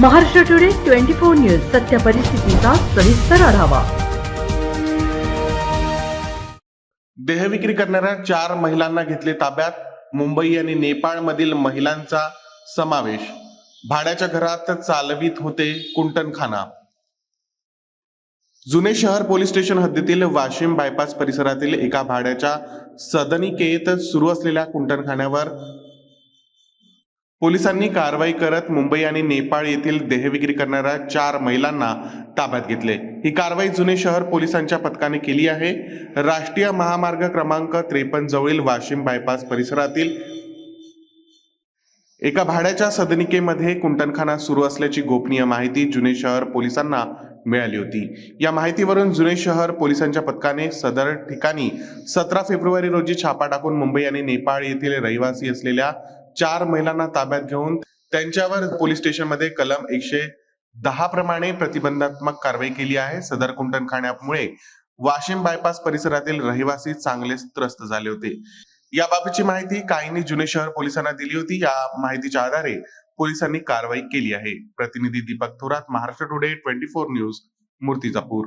Maharashtra today twenty four news सत्य परिस्थितीचा सविस्तर आढावा. देहविक्री करणाऱ्या चार महिलांना घेतले ताब्यात. मुंबई आणि नेपाळमधील महिलांचा समावेश. भाड्याच्या घरात चालवित होते कुंटनखाना. जुने शहर पोलीस स्टेशन हद्दीतील वाशिम बायपास परिसरातील एका भाड्याच्या सदनिकेत सुरू असलेल्या कुंटनखान्यावर पोलिसांनी कारवाई करत मुंबई आणि नेपाळ येथील देहविक्री करणाऱ्या चार महिलांना ताब्यात घेतले. ही कारवाई जुने शहर पोलिसांच्या पथकाने केली आहे. राष्ट्रीय महामार्ग क्रमांक त्रेपन्न जवळील वाशिम बायपास परिसरातील एका भाड्याच्या सदनिकेमध्ये कुंटनखाना सुरू असल्याची गोपनीय माहिती जुने शहर पोलिसांना मिळाली होती. या माहितीवरून जुने शहर पोलिसांच्या पथकाने सदर ठिकाणी सतरा फेब्रुवारी रोजी छापा टाकून मुंबई आणि नेपाळ येथील रहिवासी असलेल्या चार महिलांना ताब्यात घेऊन त्यांच्यावर पोलीस स्टेशनमध्ये कलम एकशे दहा प्रमाणे प्रतिबंधात्मक कारवाई केली आहे. सदर कुंटनखान्यामुळे वाशिम बायपास परिसरातील रहिवासी चांगलेच त्रस्त झाले होते. याबाबतची माहिती काहींनी जुने शहर पोलिसांना दिली होती. या माहितीच्या आधारे पोलिसांनी कारवाई केली आहे. प्रतिनिधी Deepak Thorat Maharashtra today twenty four news Murtizapur.